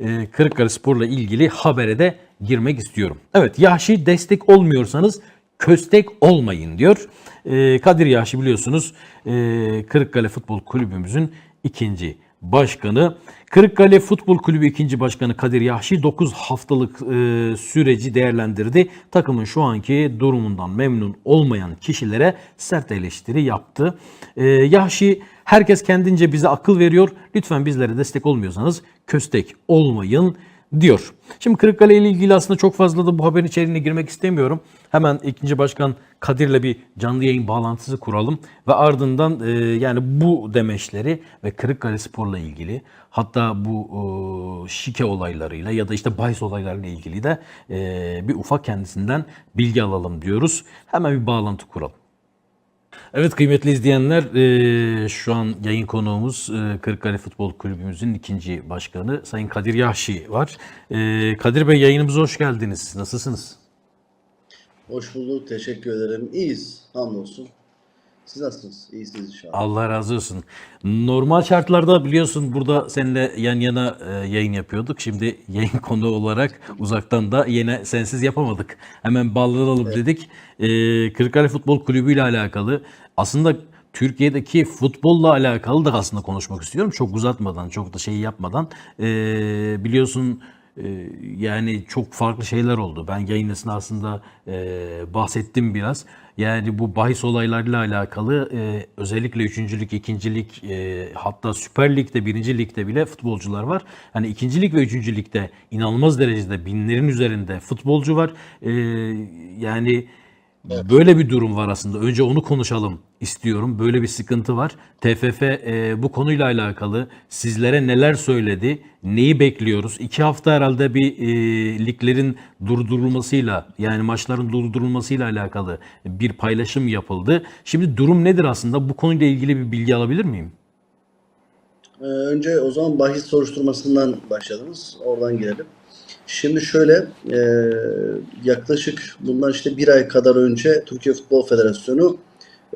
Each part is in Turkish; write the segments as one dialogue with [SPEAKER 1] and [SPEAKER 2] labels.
[SPEAKER 1] e, Kırıkkale Spor'la ilgili habere de girmek istiyorum. Evet Yahşi destek olmuyorsanız köstek olmayın diyor. E, Kadir Yahşi biliyorsunuz e, Kırıkkale Futbol Kulübümüzün ikinci başkanı. Kırıkkale Futbol Kulübü ikinci başkanı Kadir Yahşi 9 haftalık e, süreci değerlendirdi. Takımın şu anki durumundan memnun olmayan kişilere sert eleştiri yaptı. E, Yahşi herkes kendince bize akıl veriyor. Lütfen bizlere destek olmuyorsanız köstek olmayın diyor. Şimdi Kırıkkale ile ilgili aslında çok fazla da bu haberin içeriğine girmek istemiyorum. Hemen ikinci başkan Kadir'le bir canlı yayın bağlantısı kuralım ve ardından e, yani bu demeçleri ve Kırıkkale Spor'la ilgili hatta bu e, şike olaylarıyla ya da işte bahis olaylarıyla ilgili de e, bir ufak kendisinden bilgi alalım diyoruz. Hemen bir bağlantı kuralım. Evet kıymetli izleyenler eee, şu an yayın konuğumuz eee, Kırıkkale Futbol Kulübümüzün ikinci başkanı Sayın Kadir Yahşi var. Eee, Kadir Bey yayınımıza hoş geldiniz. Nasılsınız?
[SPEAKER 2] Hoş bulduk. Teşekkür ederim. İyiyiz. Hamdolsun. Siz nasılsınız? İyisiniz inşallah.
[SPEAKER 1] Allah razı olsun. Normal şartlarda biliyorsun burada seninle yan yana e, yayın yapıyorduk. Şimdi yayın konu olarak uzaktan da yine sensiz yapamadık. Hemen bağlanalım dedik. E, Kırıkkale Futbol Kulübü ile alakalı aslında Türkiye'deki futbolla alakalı da aslında konuşmak istiyorum. Çok uzatmadan, çok da şey yapmadan. E, biliyorsun ee, yani çok farklı şeyler oldu. Ben yayın esnasında e, bahsettim biraz. Yani bu bahis olaylarıyla alakalı e, özellikle 3. lig, 2. lig e, hatta Süper Lig'de, 1. ligde bile futbolcular var. Hani 2. lig ve 3. ligde inanılmaz derecede binlerin üzerinde futbolcu var. E, yani Böyle bir durum var aslında. Önce onu konuşalım istiyorum. Böyle bir sıkıntı var. TFF e, bu konuyla alakalı sizlere neler söyledi? Neyi bekliyoruz? İki hafta herhalde bir e, liglerin durdurulmasıyla yani maçların durdurulmasıyla alakalı bir paylaşım yapıldı. Şimdi durum nedir aslında? Bu konuyla ilgili bir bilgi alabilir miyim?
[SPEAKER 2] Ee, önce o zaman bahis soruşturmasından başladınız. Oradan girelim. Şimdi şöyle e, yaklaşık bundan işte bir ay kadar önce Türkiye Futbol Federasyonu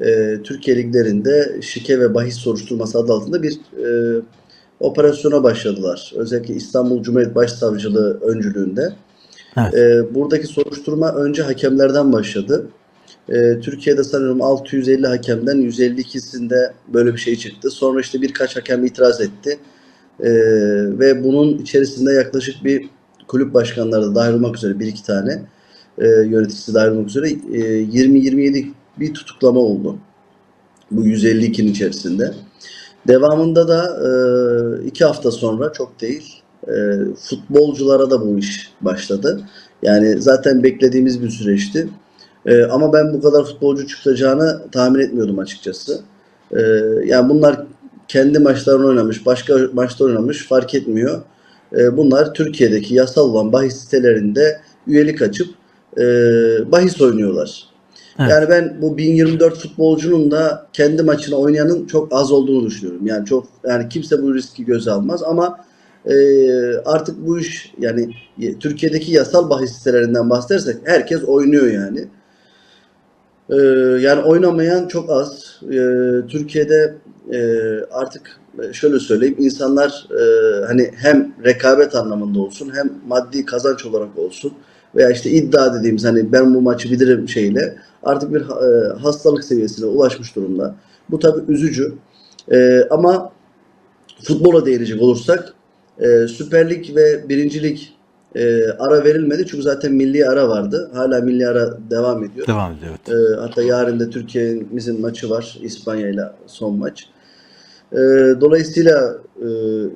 [SPEAKER 2] e, Türkiye liglerinde şike ve bahis soruşturması adı altında bir e, operasyona başladılar. Özellikle İstanbul Cumhuriyet Başsavcılığı öncülüğünde.
[SPEAKER 1] Evet.
[SPEAKER 2] E, buradaki soruşturma önce hakemlerden başladı. E, Türkiye'de sanıyorum 650 hakemden 152'sinde böyle bir şey çıktı. Sonra işte birkaç hakem itiraz etti. E, ve bunun içerisinde yaklaşık bir kulüp başkanları da dahil olmak üzere bir iki tane e, yöneticisi dahil olmak üzere e, 20-27 bir tutuklama oldu. Bu 152'nin içerisinde. Devamında da e, iki hafta sonra çok değil e, futbolculara da bu iş başladı. Yani zaten beklediğimiz bir süreçti. E, ama ben bu kadar futbolcu çıkacağını tahmin etmiyordum açıkçası. E, yani bunlar kendi maçlarını oynamış, başka maçta oynamış fark etmiyor. E, bunlar Türkiye'deki yasal olan bahis sitelerinde üyelik açıp e, bahis oynuyorlar.
[SPEAKER 1] Evet.
[SPEAKER 2] Yani ben bu 1024 futbolcunun da kendi maçını oynayanın çok az olduğunu düşünüyorum. Yani çok yani kimse bu riski göze almaz ama e, artık bu iş yani Türkiye'deki yasal bahis sitelerinden bahsedersek herkes oynuyor yani. E, yani oynamayan çok az. E, Türkiye'de e, artık şöyle söyleyeyim insanlar e, hani hem rekabet anlamında olsun hem maddi kazanç olarak olsun veya işte iddia dediğimiz hani ben bu maçı bilirim şeyle artık bir e, hastalık seviyesine ulaşmış durumda. Bu tabii üzücü. E, ama futbola değinecek olursak e, Süper Lig ve Birinci Lig e, ara verilmedi çünkü zaten milli ara vardı. Hala milli ara devam ediyor.
[SPEAKER 1] Devam ediyor. Evet.
[SPEAKER 2] E, hatta yarın da Türkiye'mizin maçı var İspanya ile son maç. E, dolayısıyla e,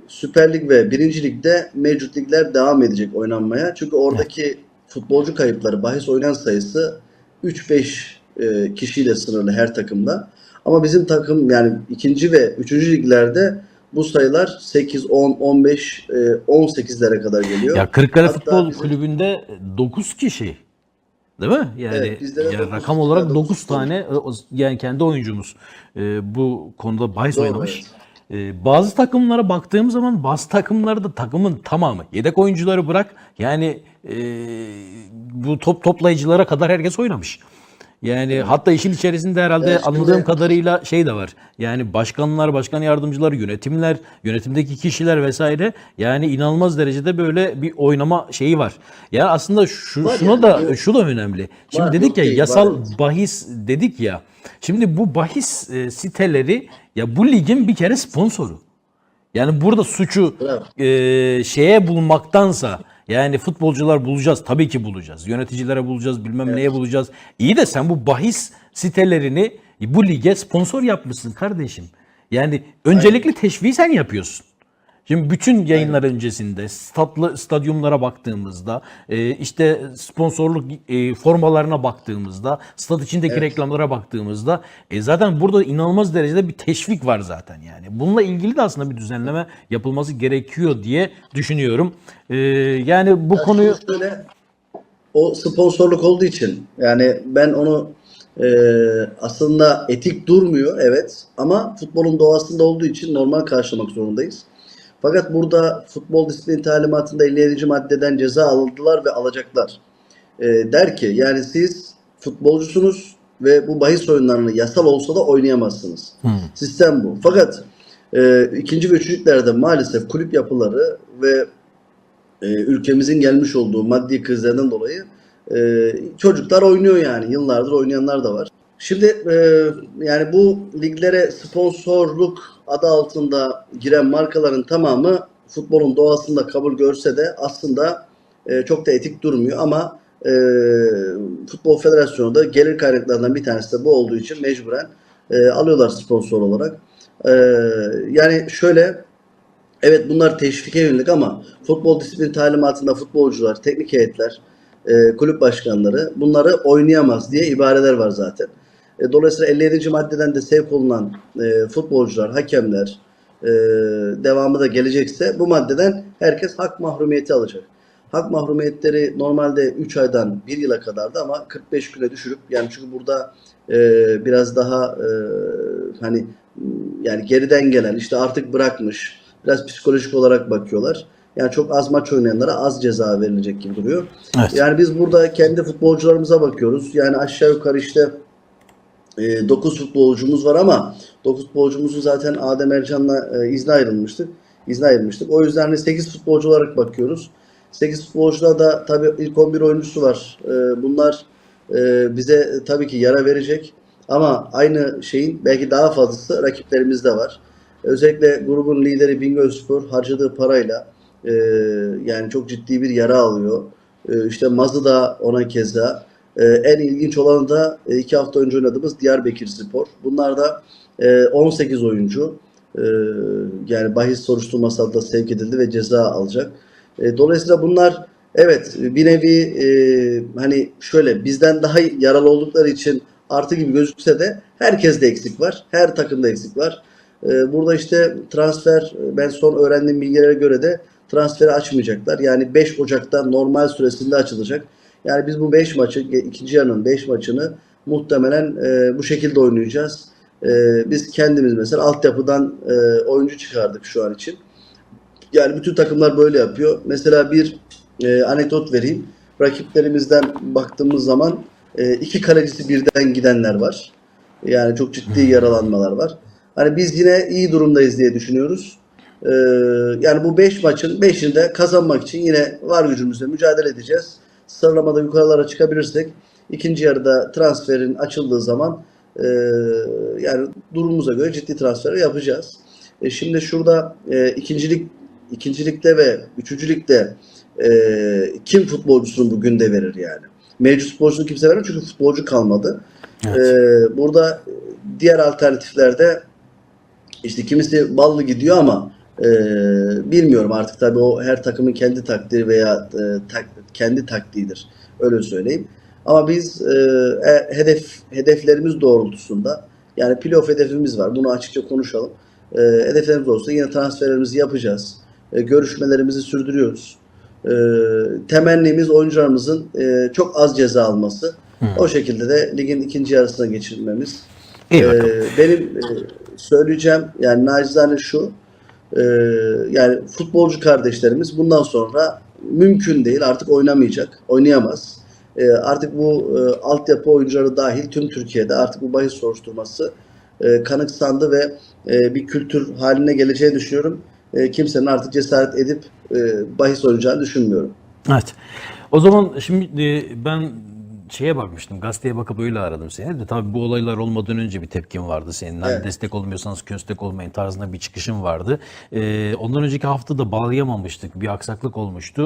[SPEAKER 2] Süper Lig ve Birinci Lig'de mevcut ligler devam edecek oynanmaya. Çünkü oradaki futbolcu kayıpları, bahis oynayan sayısı 3-5 e, kişiyle sınırlı her takımda. Ama bizim takım yani ikinci ve üçüncü liglerde bu sayılar 8, 10, 15, e, 18'lere kadar geliyor.
[SPEAKER 1] Ya Kırıkkale
[SPEAKER 2] Hatta
[SPEAKER 1] Futbol
[SPEAKER 2] bizim-
[SPEAKER 1] Kulübü'nde 9 kişi. Değil mi? Yani,
[SPEAKER 2] Evet, bizde de
[SPEAKER 1] yani rakam olarak
[SPEAKER 2] dokuz
[SPEAKER 1] 9
[SPEAKER 2] futbolcu.
[SPEAKER 1] tane e, yani kendi oyuncumuz e, bu konuda bahis
[SPEAKER 2] Doğru,
[SPEAKER 1] oynamış. E, bazı takımlara baktığım zaman bazı takımlarda takımın tamamı yedek oyuncuları bırak yani e, bu top toplayıcılara kadar herkes oynamış. Yani hatta işin içerisinde herhalde
[SPEAKER 2] Evet, şimdi-
[SPEAKER 1] anladığım kadarıyla şey de var. Yani başkanlar, başkan yardımcıları, yönetimler, yönetimdeki kişiler vesaire yani inanılmaz derecede böyle bir oynama şeyi var. Ya aslında şu
[SPEAKER 2] Var
[SPEAKER 1] şuna
[SPEAKER 2] yani,
[SPEAKER 1] da
[SPEAKER 2] bu-
[SPEAKER 1] şu da önemli. Şimdi
[SPEAKER 2] Var,
[SPEAKER 1] dedik ya
[SPEAKER 2] değil,
[SPEAKER 1] yasal
[SPEAKER 2] var.
[SPEAKER 1] bahis dedik ya. Şimdi bu bahis e, siteleri ya bu ligin bir kere sponsoru. Yani burada suçu
[SPEAKER 2] Bravo.
[SPEAKER 1] e, şeye bulmaktansa yani futbolcular bulacağız tabii ki bulacağız. Yöneticilere bulacağız bilmem neye bulacağız. İyi de sen bu bahis sitelerini bu lige sponsor yapmışsın kardeşim. Yani öncelikli teşviği sen yapıyorsun. Şimdi bütün yayınlar öncesinde statlı stadyumlara baktığımızda, e, işte sponsorluk e, formalarına baktığımızda, stat içindeki reklamlara baktığımızda e, zaten burada inanılmaz derecede bir teşvik var zaten yani. Bununla ilgili de aslında bir düzenleme yapılması gerekiyor diye düşünüyorum. E, yani bu konuyu
[SPEAKER 2] Şimdi şöyle, o sponsorluk olduğu için yani ben onu e, aslında etik durmuyor evet ama futbolun doğasında olduğu için normal karşılamak zorundayız. Fakat burada futbol disiplin talimatında 57. maddeden ceza aldılar ve alacaklar. E, der ki yani siz futbolcusunuz ve bu bahis oyunlarını yasal olsa da oynayamazsınız. Sistem bu. Fakat e, ikinci ve üçüncülerde maalesef kulüp yapıları ve e, ülkemizin gelmiş olduğu maddi krizlerden dolayı e, çocuklar oynuyor yani. Yıllardır oynayanlar da var. Şimdi e, yani bu liglere sponsorluk adı altında giren markaların tamamı futbolun doğasında kabul görse de aslında e, çok da etik durmuyor ama e, Futbol Federasyonu da gelir kaynaklarından bir tanesi de bu olduğu için mecburen e, alıyorlar sponsor olarak. E, yani şöyle Evet bunlar teşvike yönelik ama futbol disiplin talimatında futbolcular, teknik heyetler, e, kulüp başkanları bunları oynayamaz diye ibareler var zaten. E, dolayısıyla 57. maddeden de sevk olunan e, futbolcular, hakemler e, devamı da gelecekse bu maddeden herkes hak mahrumiyeti alacak. Hak mahrumiyetleri normalde 3 aydan 1 yıla kadardı ama 45 güne düşürüp yani çünkü burada e, biraz daha e, hani yani geriden gelen işte artık bırakmış biraz psikolojik olarak bakıyorlar. Yani çok az maç oynayanlara az ceza verilecek gibi duruyor.
[SPEAKER 1] Evet.
[SPEAKER 2] Yani biz burada kendi futbolcularımıza bakıyoruz. Yani aşağı yukarı işte 9 futbolcumuz var ama 9 futbolcumuzun zaten Adem Ercan'la e, izne ayrılmıştık. İzne ayrılmıştık. O yüzden hani 8 futbolcu olarak bakıyoruz. 8 futbolcuda da tabii ilk 11 oyuncusu var. E, bunlar e, bize tabii ki yara verecek. Ama aynı şeyin belki daha fazlası rakiplerimizde var. Özellikle grubun lideri Bingölspor harcadığı parayla e, yani çok ciddi bir yara alıyor. E, işte Mazı da ona keza. E, en ilginç olanı da e, iki hafta önce oynadığımız Diyarbakır Spor. Bunlar da e, 18 oyuncu. E, yani bahis soruşturması adına sevk edildi ve ceza alacak. E, dolayısıyla bunlar evet bir nevi e, hani şöyle bizden daha yaralı oldukları için artı gibi gözükse de herkeste eksik var. Her takımda eksik var. Ee, Burada işte transfer ben son öğrendiğim bilgilere göre de transferi açmayacaklar. Yani 5 Ocak'ta normal süresinde açılacak. Yani biz bu 5 maçı ikinci yarının 5 maçını muhtemelen e, bu şekilde oynayacağız. E, biz kendimiz mesela altyapıdan e, oyuncu çıkardık şu an için. Yani bütün takımlar böyle yapıyor. Mesela bir e, anekdot vereyim. Rakiplerimizden baktığımız zaman e, iki kalecisi birden gidenler var. Yani çok ciddi yaralanmalar var. Hani biz yine iyi durumdayız diye düşünüyoruz. Ee, yani bu 5 maçın 5'inde kazanmak için yine var gücümüzle mücadele edeceğiz. Sıralamada yukarılara çıkabilirsek ikinci yarıda transferin açıldığı zaman e, yani durumumuza göre ciddi transfer yapacağız. E, şimdi şurada e, ikincilik ikincilikte ve üçüncülükte e, kim futbolcusunu bugün de verir yani. Mevcut futbolcusunu kimse vermez çünkü futbolcu kalmadı.
[SPEAKER 1] Evet.
[SPEAKER 2] E, burada diğer alternatiflerde işte kimisi ballı gidiyor ama e, bilmiyorum artık tabii o her takımın kendi takdiri veya e, tak- kendi taktiğidir. Öyle söyleyeyim. Ama biz e, e, hedef hedeflerimiz doğrultusunda yani playoff hedefimiz var. Bunu açıkça konuşalım. E, hedeflerimiz olsa yine transferlerimizi yapacağız. E, görüşmelerimizi sürdürüyoruz. E, temennimiz oyuncularımızın e, çok az ceza alması. O şekilde de ligin ikinci yarısına geçirmemiz.
[SPEAKER 1] İyi bakalım.
[SPEAKER 2] Ee, benim e, söyleyeceğim yani nacizane şu e, yani futbolcu kardeşlerimiz bundan sonra mümkün değil artık oynamayacak, oynayamaz. e, artık bu e, altyapı oyuncuları dahil tüm Türkiye'de artık bu bahis soruşturması e, kanıksandı ve e, bir kültür haline geleceğini düşünüyorum. E, kimsenin artık cesaret edip bahis oynayacağını düşünmüyorum.
[SPEAKER 1] Evet. O zaman şimdi ben şeye bakmıştım. Gazeteye bakıp öyle aradım seni de. Tabii bu olaylar olmadan önce bir tepkin vardı senin. Hani
[SPEAKER 2] Evet.
[SPEAKER 1] destek olmuyorsanız köstek olmayın tarzında bir çıkışın vardı. Ee, ondan önceki hafta da bağlayamamıştık. Bir aksaklık olmuştu.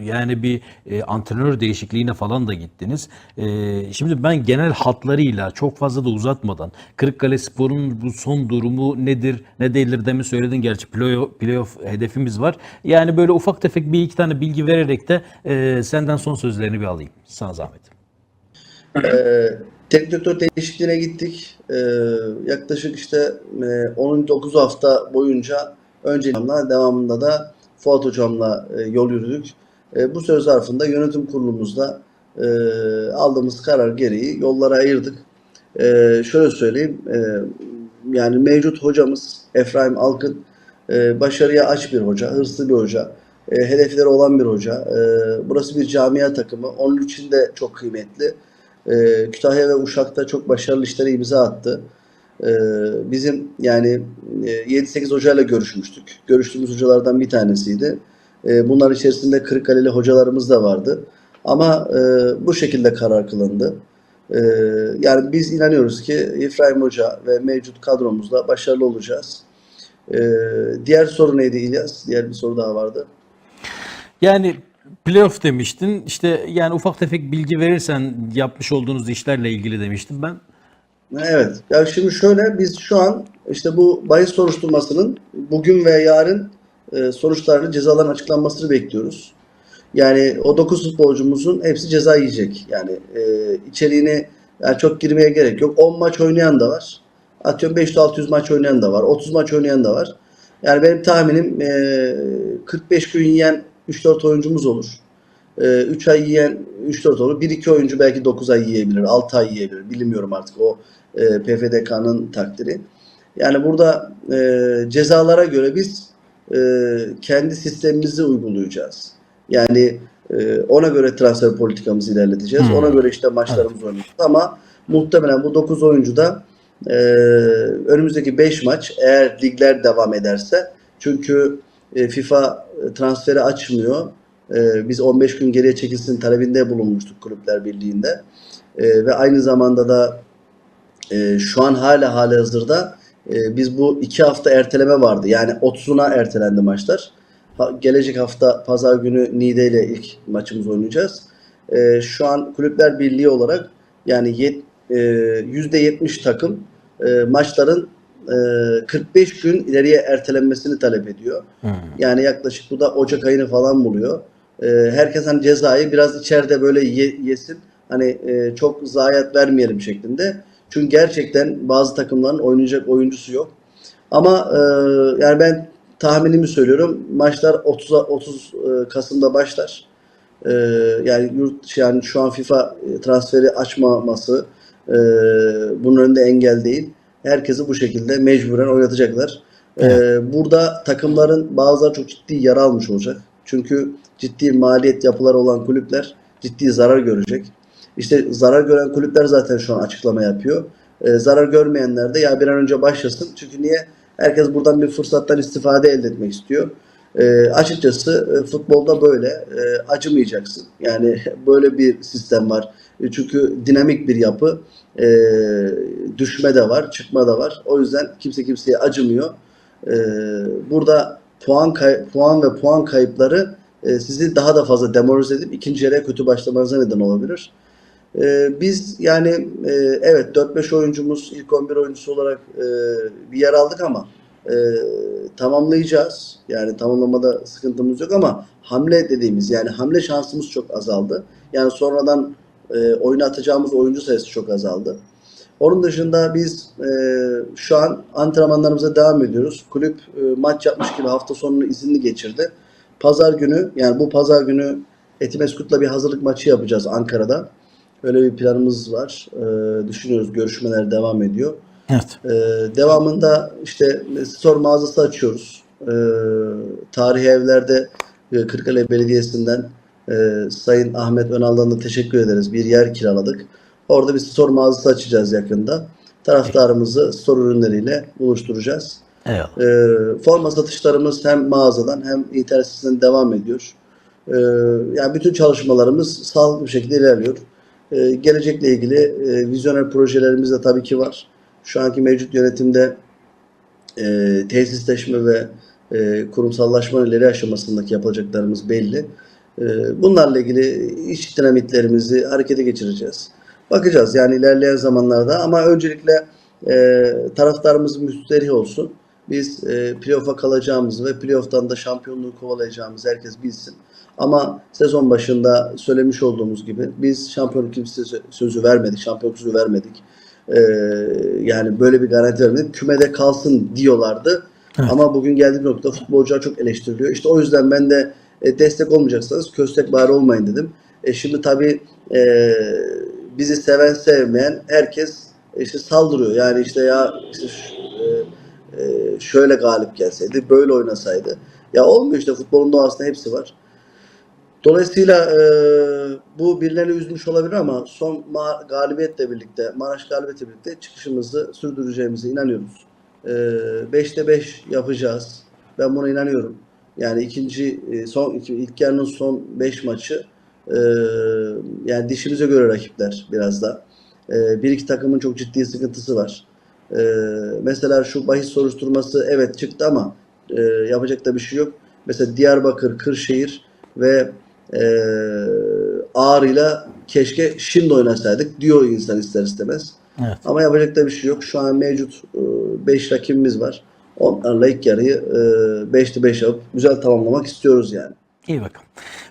[SPEAKER 1] Ee, yani bir e, antrenör değişikliğine falan da gittiniz. Ee, şimdi ben genel hatlarıyla çok fazla da uzatmadan Kırıkkale Spor'un bu son durumu nedir ne değildir demin söyledin. Gerçi playoff, playoff hedefimiz var. Yani böyle ufak tefek bir iki tane bilgi vererek de e, senden son sözlerini bir alayım. Sana zahmet.
[SPEAKER 2] Ee, teknik değişikliğine gittik. Ee, yaklaşık işte e, 19 hafta boyunca önce devamında da Fuat hocamla e, yol yürüdük. E, bu süre zarfında yönetim kurulumuzda e, aldığımız karar gereği yollara ayırdık. E, şöyle söyleyeyim, e, yani mevcut hocamız Efraim Alkın e, başarıya aç bir hoca, hırslı bir hoca, e, hedefleri olan bir hoca. E, burası bir camia takımı, onun için de çok kıymetli. Ee, Kütahya ve Uşak'ta çok başarılı işlere imza attı. Ee, bizim yani e, 7-8 hocayla görüşmüştük. Görüştüğümüz hocalardan bir tanesiydi. Ee, bunlar içerisinde Kırıkkaleli hocalarımız da vardı. Ama e, bu şekilde karar kılındı. Ee, yani biz inanıyoruz ki İbrahim Hoca ve mevcut kadromuzla başarılı olacağız. Ee, diğer soru neydi İlyas? Diğer bir soru daha vardı.
[SPEAKER 1] Yani playoff demiştin. İşte yani ufak tefek bilgi verirsen yapmış olduğunuz işlerle ilgili demiştim ben.
[SPEAKER 2] Evet. Ya şimdi şöyle biz şu an işte bu bahis soruşturmasının bugün ve yarın e, sonuçlarını cezaların açıklanmasını bekliyoruz. Yani o 9 futbolcumuzun hepsi ceza yiyecek. Yani e, içeriğini yani çok girmeye gerek yok. 10 maç oynayan da var. Atıyorum 500-600 maç oynayan da var. 30 maç oynayan da var. Yani benim tahminim e, 45 gün yiyen 3-4 oyuncumuz olur. 3 ay yiyen 3-4 olur. 1-2 oyuncu belki 9 ay yiyebilir, 6 ay yiyebilir. Bilmiyorum artık o e, PFDK'nın takdiri. Yani burada e, cezalara göre biz e, kendi sistemimizi uygulayacağız. Yani ona göre transfer politikamızı ilerleteceğiz.
[SPEAKER 1] Hmm.
[SPEAKER 2] Ona göre işte maçlarımızı oynayacağız. Ama muhtemelen bu 9 oyuncu da e, önümüzdeki 5 maç eğer ligler devam ederse çünkü e, FIFA transferi açmıyor. E, biz 15 gün geriye çekilsin talebinde bulunmuştuk Kulüpler Birliği'nde. E, ve aynı zamanda da e, şu an hala hali hazırda e, biz bu iki hafta erteleme vardı. Yani 30'una ertelendi maçlar. Gelecek hafta pazar günü Niğde ile ilk maçımızı oynayacağız. E, şu an Kulüpler Birliği olarak yani yet, e, %70 takım e, maçların e, 45 gün ileriye ertelenmesini talep ediyor. Yani yaklaşık bu da Ocak ayını falan buluyor. E, herkes hani cezayı biraz içeride böyle ye- yesin. Hani e, çok zayiat vermeyelim şeklinde. Çünkü gerçekten bazı takımların oynayacak oyuncusu yok. Ama e, yani ben tahminimi söylüyorum. Maçlar 30 30 e, Kasım'da başlar. E, yani yurt yani şu an FIFA transferi açmaması e, bunun önünde engel değil. Herkesi bu şekilde mecburen oynatacaklar. E, burada takımların bazıları çok ciddi yara almış olacak. Çünkü ciddi maliyet yapıları olan kulüpler ciddi zarar görecek. İşte zarar gören kulüpler zaten şu an açıklama yapıyor. E, zarar görmeyenler de ya bir an önce başlasın. Çünkü niye? Herkes buradan bir fırsattan istifade elde etmek istiyor. E, açıkçası e, futbolda böyle e, acımayacaksın. Yani böyle bir sistem var. E, çünkü dinamik bir yapı. E, düşme de var, çıkma da var. O yüzden kimse kimseye acımıyor. E, burada puan kay- puan ve puan kayıpları e, sizi daha da fazla demoralize edip ikinci yarıya kötü başlamanıza neden olabilir. E, biz yani e, evet 4-5 oyuncumuz ilk 11 oyuncusu olarak e, bir yer aldık ama e, tamamlayacağız. Yani tamamlamada sıkıntımız yok ama hamle dediğimiz yani hamle şansımız çok azaldı. Yani sonradan e, oyuna atacağımız oyuncu sayısı çok azaldı. Onun dışında biz e, şu an antrenmanlarımıza devam ediyoruz. Kulüp e, maç yapmış gibi hafta sonunu izinli geçirdi. Pazar günü yani bu pazar günü Etimeskut'la bir hazırlık maçı yapacağız Ankara'da. Öyle bir planımız var. E, düşünüyoruz. Görüşmeler devam ediyor.
[SPEAKER 1] Evet.
[SPEAKER 2] Ee, devamında işte store mağazası açıyoruz. Ee, tarihi evlerde e, Kırıkkale Belediyesi'nden Ee, Sayın Ahmet Önal'dan da teşekkür ederiz. Bir yer kiraladık. Orada bir store mağazası açacağız yakında. Taraftarımızı store ürünleriyle buluşturacağız.
[SPEAKER 1] Eyvallah.
[SPEAKER 2] Ee, forma satışlarımız hem mağazadan hem internet sitesinden devam ediyor. Ee, yani bütün çalışmalarımız sağlıklı bir şekilde ilerliyor. Ee, gelecekle ilgili e, vizyoner projelerimiz de tabii ki var. Şu anki mevcut yönetimde e, tesisleşme ve e, kurumsallaşma ileri aşamasındaki yapacaklarımız belli. E, bunlarla ilgili iş dinamitlerimizi harekete geçireceğiz. Bakacağız yani ilerleyen zamanlarda ama öncelikle e, taraftarımız müsterih olsun. Biz e, playoff'a kalacağımızı ve playoff'tan da şampiyonluğu kovalayacağımızı herkes bilsin. Ama sezon başında söylemiş olduğumuz gibi biz şampiyonluk kimse sözü vermedik, şampiyonluk sözü vermedik. Ee, yani böyle bir garanti vermedik. Kümede kalsın diyorlardı.
[SPEAKER 1] Evet.
[SPEAKER 2] Ama bugün geldiğim nokta futbolcular çok eleştiriliyor. İşte o yüzden ben de e, destek olmayacaksanız köstek bari olmayın dedim. E, şimdi tabii e, bizi seven sevmeyen herkes işte saldırıyor. Yani işte ya işte e, e, şöyle galip gelseydi, böyle oynasaydı. Ya olmuyor işte futbolun doğasında hepsi var. Dolayısıyla e, bu birilerini üzmüş olabilir ama son ma- galibiyetle birlikte, Maraş galibiyetiyle birlikte çıkışımızı sürdüreceğimize inanıyoruz. E, 5'te 5 yapacağız. Ben buna inanıyorum. Yani ikinci, e, son ilk yarının son 5 maçı e, yani dişimize göre rakipler biraz da. E, bir iki takımın çok ciddi sıkıntısı var. Mesela şu bahis soruşturması evet çıktı ama yapacak da bir şey yok. Mesela Diyarbakır, Kırşehir ve Ağrı'yla keşke şimdi oynasaydık diyor insan ister istemez.
[SPEAKER 1] Evet.
[SPEAKER 2] Ama yapacak da bir şey yok. Şu an mevcut 5 rakibimiz var. Onlarla ilk yarıyı 5'te 5 yapıp güzel tamamlamak istiyoruz yani.
[SPEAKER 1] İyi bakalım.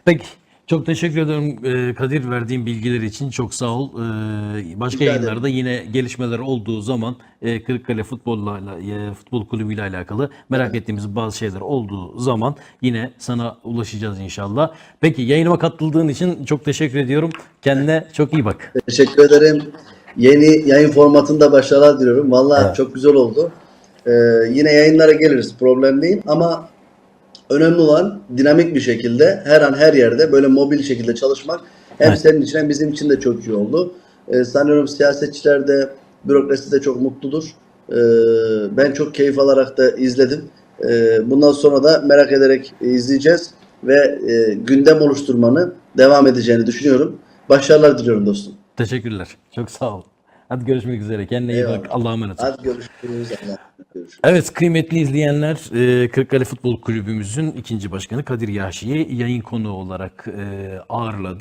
[SPEAKER 1] Peki. Çok teşekkür ederim e, Kadir verdiğin bilgiler için. Çok sağ ol. E, Başka
[SPEAKER 2] Rica ederim.
[SPEAKER 1] yayınlarda yine gelişmeler olduğu zaman e, Kırıkkale Futbolla e, Futbol Kulübü ile alakalı merak ettiğimiz bazı şeyler olduğu zaman yine sana ulaşacağız inşallah. Peki yayınıma katıldığın için çok teşekkür ediyorum. Kendine çok iyi bak.
[SPEAKER 2] Teşekkür ederim. Yeni yayın formatında başarılar diliyorum. Vallahi çok güzel oldu. Ee, yine yayınlara geliriz. Problem değil ama önemli olan dinamik bir şekilde her an her yerde böyle mobil şekilde çalışmak hem
[SPEAKER 1] Evet.
[SPEAKER 2] senin için hem bizim için de çok iyi oldu. Ee, sanıyorum siyasetçiler de bürokrasi de çok mutludur. Ee, ben çok keyif alarak da izledim. Ee, bundan sonra da merak ederek izleyeceğiz ve e, gündem oluşturmanı devam edeceğini düşünüyorum. Başarılar diliyorum dostum.
[SPEAKER 1] Teşekkürler. Çok sağ ol. Hadi görüşmek üzere. Kendine iyi
[SPEAKER 2] Eyvallah.
[SPEAKER 1] bak. Allah'a emanet ol.
[SPEAKER 2] Hadi görüşürüz. Görüşürüz.
[SPEAKER 1] Evet kıymetli izleyenler e, Kırıkkale Futbol Kulübümüzün ikinci başkanı Kadir Yahşi'yi yayın konuğu olarak e, ağırladı.